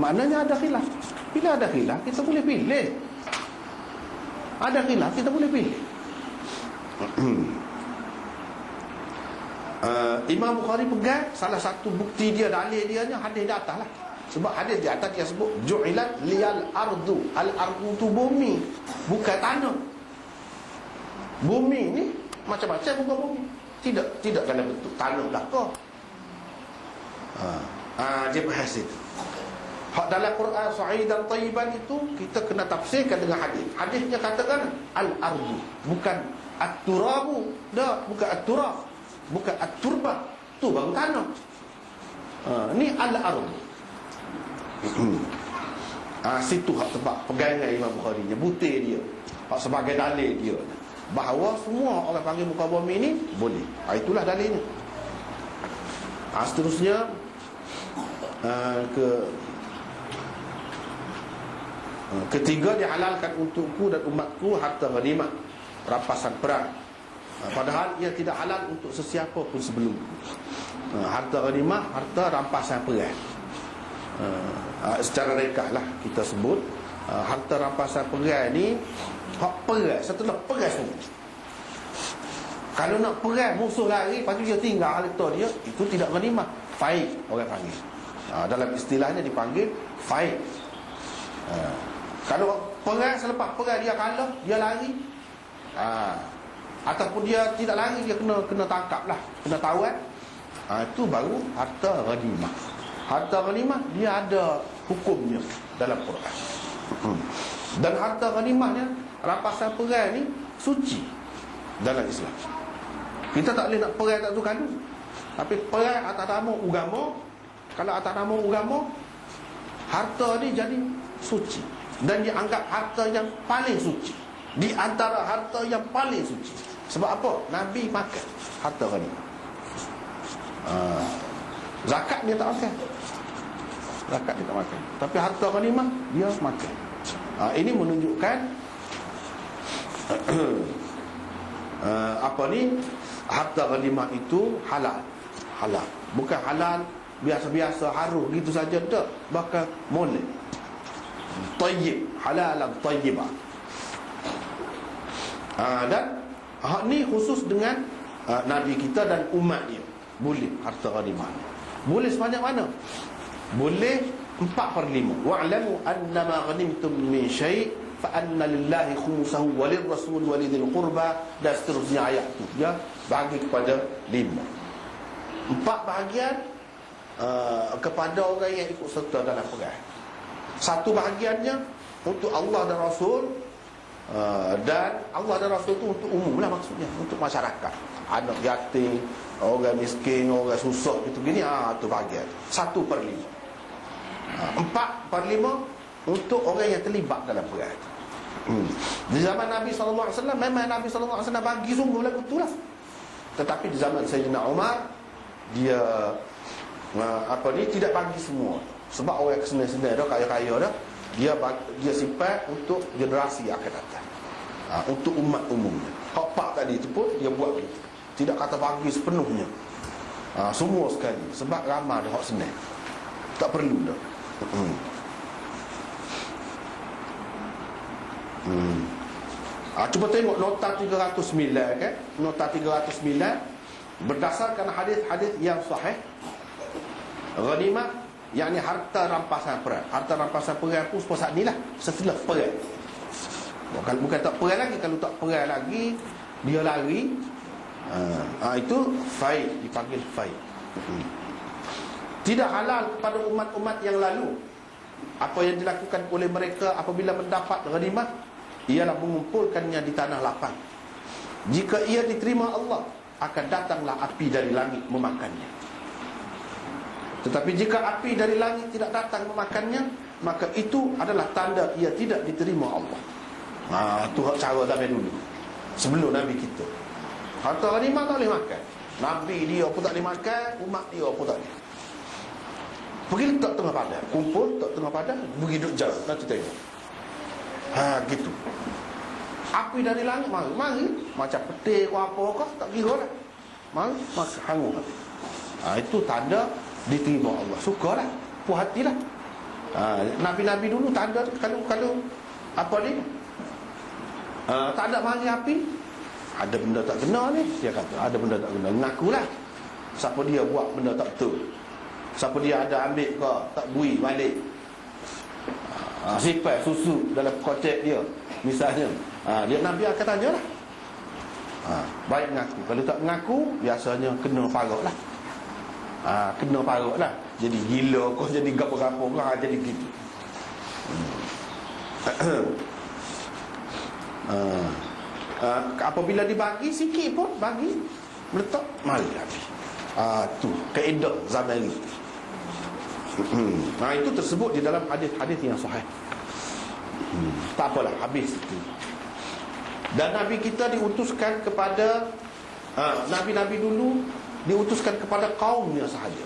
Maknanya ada khilaf. Bila ada khilaf kita boleh pilih. Ada khilaf kita boleh pilih. Uh, Imam Bukhari pegang Salah satu bukti dia dalil dia ni Hadis di atas lah. Sebab hadis di atas dia sebut Ju'ilat liyal ardu. Al ardu tu bumi Bukan tanah. Bumi ni Macam-macam bukan bumi. Tidak tidak dalam bentuk tanah belakang. Ha. Ha, dia bahas itu. Hak dalam Quran sa'idan tayyiban itu kita kena tafsirkan dengan hadis. Hadisnya katakan al-ardu bukan at-turabu. Bukan at-turab. Bukan at-turba. Tu baru tanah. Ha, ni al-ardu. ha, situ hak tempat pegangan Imam Bukhari butir dia. Hak sebagai dalil dia. Bahawa semua orang panggil muka bumi ni boleh. Ha, itulah dalilnya. Ha, seterusnya uh, ke ketiga dihalalkan untukku dan umatku harta ghanimah. Rampasan perang. Uh, padahal ia tidak halal untuk sesiapa pun sebelum. Uh, harta ghanimah harta rampasan perang. Uh, secara rekah lah kita sebut. Harta rampasan perang ni hak perang setelah perang semua. Kalau nak perang musuh lari Lepas tu dia tinggal harta dia Itu tidak ghanimah. Faid orang panggil. Ha, Dalam istilahnya dipanggil Faid ha. Kalau perang selepas perang dia kalah Dia lari. Ha. Ataupun dia tidak lari Dia kena kena tangkap lah. Kena tawan ha, Itu baru harta ghanimah. Harta ghanimah Dia ada hukumnya Dalam Quran. Hmm. Dan harta ghanimahnya Rampasan perang ni Suci Dalam Islam. Kita tak boleh nak perang tak tu kadu. Tapi perang atas nama agama, kalau atas nama agama, harta ni jadi suci dan dianggap harta yang paling suci. Di antara harta yang paling suci. Sebab apa? Nabi makan harta ni. Ha. Zakat dia tak makan. Zakat dia tak makan. Tapi harta ghanimah dia makan. Ha, ini menunjukkan uh, apa ni harta ghanimah itu halal halal bukan halal biasa-biasa harum gitu saja tak bahkan boleh tayyib halalan tayyibah ha, dan hak ni khusus dengan uh, nabi kita dan umat dia. Boleh harta ghanimah boleh sebanyak mana? Boleh 4 per 5 wa'lamu annama ghanimtum min syai' fa anna lillahi khumsahu walir rasul walidil qurba dan seterusnya ayat tu. Ya bagi kepada lima. Empat bahagian uh, kepada orang yang ikut serta dalam perang satu bahagiannya untuk Allah dan Rasul uh, dan Allah dan Rasul itu untuk umum lah maksudnya untuk masyarakat. Anak yatim orang miskin orang susah gitu gini ah tu bahagian. Satu per lima. Uh, empat per lima untuk orang yang terlibat dalam perang. Hmm. di zaman Nabi SAW memang Nabi SAW bagi sungguh lagu tu lah. Tetapi di zaman Sayyidina Umar dia uh, apa ni tidak bagi semua. Sebab orang kesenai-senai dah kaya-kaya dah dia dia simpan untuk generasi yang akan datang. Uh, untuk umat umumnya. Hak pak tadi itu pun dia buat begitu. Tidak kata bagi sepenuhnya. Uh, semua sekali sebab ramai dah hak senai. Tak perlu dah. Hmm. Hmm. Ha, cuba tengok nota 309 kan? Nota 309 berdasarkan hadis-hadis yang sahih. Ghanimah yakni harta rampasan perang. Harta rampasan perang pun saat inilah setelah perang. Bukan bukan tak perang lagi kalau tak perang lagi dia lari ha, ha, itu faid dipanggil faid. Hmm. Tidak halal kepada umat-umat yang lalu apa yang dilakukan oleh mereka apabila mendapat ghanimah ialah mengumpulkannya di tanah lapang jika ia diterima Allah akan datanglah api dari langit memakannya tetapi jika api dari langit tidak datang memakannya maka itu adalah tanda ia tidak diterima Allah. Ha, tu cara zaman dulu. Sebelum Nabi kita. Harta ghanimah tak boleh makan. Nabi dia pun tak boleh makan umat dia pun tak boleh. Pergi letak tengah padang. Kumpul tak tengah padang pergi duduk jauh nanti tengok. Ha gitu. Api dari langit mari, mari. Macam peti ke apa ke tak kira dah. Mari maka hangus. Ha itu tanda diterima Allah. Sukalah, puas hatilah. ha, Nabi-Nabi dulu tak ada Kalau kalau apa ni? Ha, Tak ada mari api. Ada benda tak kena ni Dia kata. Ada benda tak kena. Ngakulah. Siapa dia buat benda tak betul? Siapa dia ada ambil ke Tak bui balik? Ha, Sipai susu dalam kocek dia Misalnya. Ha, Dia Nabi akan tanya lah ha, Baik ngaku. Kalau tak ngaku Biasanya kena parut lah ha, Kena parut lah. Jadi gila kau jadi gapo-gapo ha, Jadi gitu. Hmm. ha, ha, Apabila dibagi sikit pun Bagi Meletak Mari habis. Ha, tu Keedah zaman ini hmm. ha, Itu tersebut di dalam hadis-hadis yang sahih. Hmm. Tak apalah Habis itu. Dan Nabi kita diutuskan kepada ha, Nabi-Nabi dulu Diutuskan kepada kaumnya sahaja.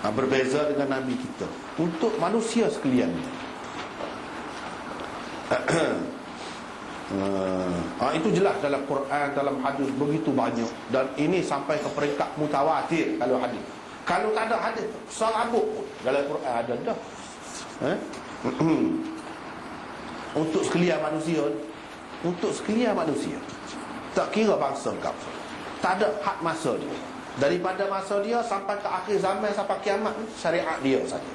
Ha, Berbeza dengan Nabi kita. Untuk manusia sekalian ha, Itu jelas dalam Quran Dalam hadis begitu banyak. Dan ini sampai ke peringkat mutawatir Kalau hadis. Kalau tak ada hadis Serabuk pun. Dalam Quran ada dah. Ha? Untuk sekalian manusia. Untuk sekalian manusia. Tak kira bangsa kau tak ada hak masa dia. Daripada masa dia sampai ke akhir zaman sampai kiamat syariat dia saja.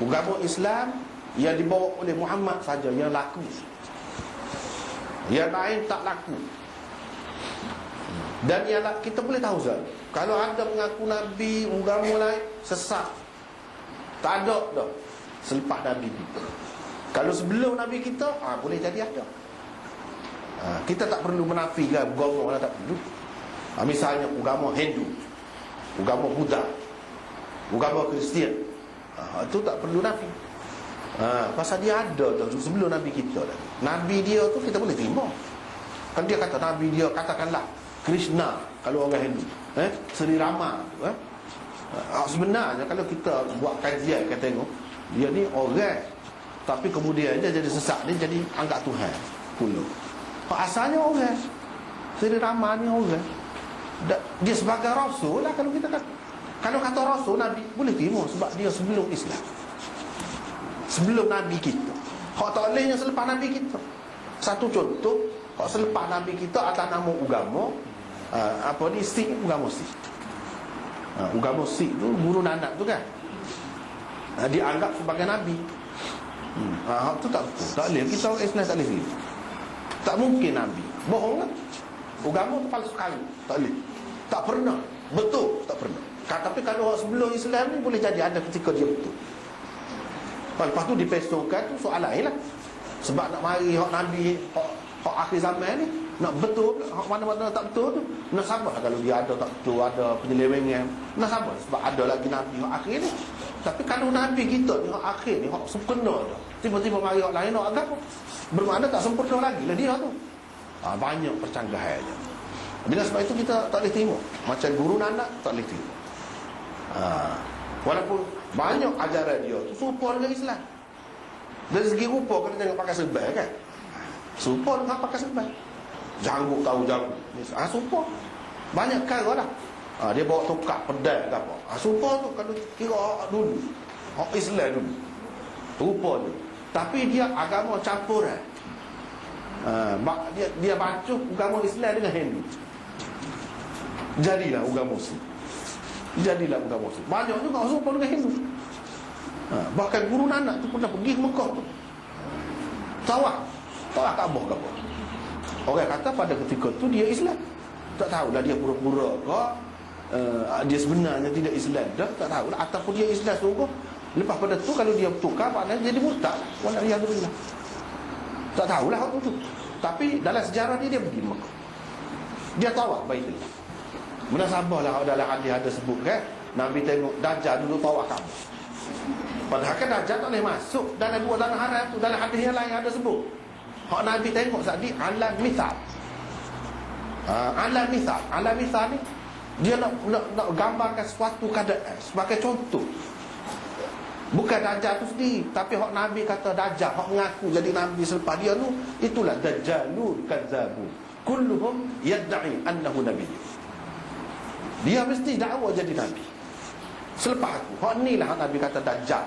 Agama Islam yang dibawa oleh Muhammad saja. Yang laku. Yang lain tak laku. Dan yang kita boleh tahu Zat kalau ada mengaku Nabi agama lain sesat. Tak ada dah. Selepas Nabi kita. Kalau sebelum Nabi kita ah boleh jadi ada. Ha, Kita tak perlu menafikan agama mana tak perlu Misalnya agama Hindu Agama Buddha Agama Kristian. Ha, Itu tak perlu nafi ha, Pasal dia ada tu sebelum Nabi kita dah. Nabi dia tu kita boleh terima. Kalau dia kata Nabi dia katakanlah Krishna kalau orang Hindu. Eh? Seri Rama eh? ha, Sebenarnya kalau kita buat kajian Kita tengok Dia ni orang. Tapi kemudian dia jadi sesak Dia jadi anggap Tuhan. Puluh Asalnya orang. Seri Rama ni orang Dia sebagai Rasul lah kalau kita kata. Kalau kata Rasul Nabi boleh terima Sebab dia sebelum Islam. Sebelum Nabi kita. Hak tak bolehnya selepas Nabi kita. Satu contoh Hak selepas Nabi kita atas nama Ugamo uh, Apa ni Sikh Ugamo Sikh uh, Ugamo Sikh tu Guru Nanak tu kan? Uh, Dianggap sebagai Nabi. Hmm. Hak tu tak betul. Tak boleh Kita orang Islam tak boleh tak mungkin Nabi. Bohong kan Agama tu palsu kali Tak boleh. Tak pernah. Betul Tak pernah. Tapi kalau sebelum Islam ni Boleh jadi ada ketika dia betul. Lepas tu dipesongkan tu soal lain lah. Sebab nak mari hak Nabi hak, hak akhir zaman ni Nak betul Hak mana-mana tak betul tu Nak sabar kalau dia ada tak betul Ada penyelewengan. Nak sabar Sebab ada lagi Nabi hak akhir ni. Tapi kalau Nabi kita ni Hak akhir ni Hak sempurna tu Tiba-tiba mari hak lain Hak agama. Bermakna tak sempurna lagi lah dia tu ha, Banyak percanggahannya. Dengan sebab itu kita tak boleh terima Macam guru nanak tak boleh terima ha, Walaupun banyak ajaran dia tu Serupa dengan Islam. Dari segi rupa kita tengok pakai serban kan? Serupa dengan pakai serban Janggut tahu janggut. Ha, Serupa Banyak kara lah ha, Dia bawa tokak pedal ke apa. Ha, Serupa tu kalau kira dulu. Islam dulu. Rupa tu tapi dia agama campuran. Ha, dia dia baca agama Islam dengan Hindu. Jadilah agama Muslim. Jadilah agama Muslim. Banyak juga orang pun dengan Hindu. Ha, bahkan guru Nanak tu pernah pergi ke Mekah tu. Tawak Kaabah ke apa. Orang kata pada ketika tu dia Islam. Tak tahulah dia pura-pura ke uh, dia sebenarnya tidak Islam dah tak tahulah ataupun dia Islam sungguh Lepas pada tu kalau dia tukar maknanya jadi murtad. Waliyadzubillah. Tak tahulah waktu tu. Tapi dalam sejarah dia dia pergi Mekah. Dia tawaf Baitullah. Munasabahlah dalam hadis ada sebut kan Nabi tengok Dajjal dulu tawaf Kaabah. Padahal kan Dajjal tak boleh masuk dalam buah tanah haram tu dalam hadis yang lain ada sebut. Hak Nabi tengok tadi alam mithal. Ha, alam mithal. Alam mithal ni dia nak, nak, nak gambarkan suatu keadaan sebagai contoh Bukan Dajjal tu sendiri Tapi hak Nabi kata Dajjal Hak mengaku jadi Nabi selepas dia tu Itulah Dajjalul Kazzabu. Kulluhum yadda'i annahu Nabi. Dia mesti dakwa jadi Nabi. Selepas aku Hak ni lah Nabi kata Dajjal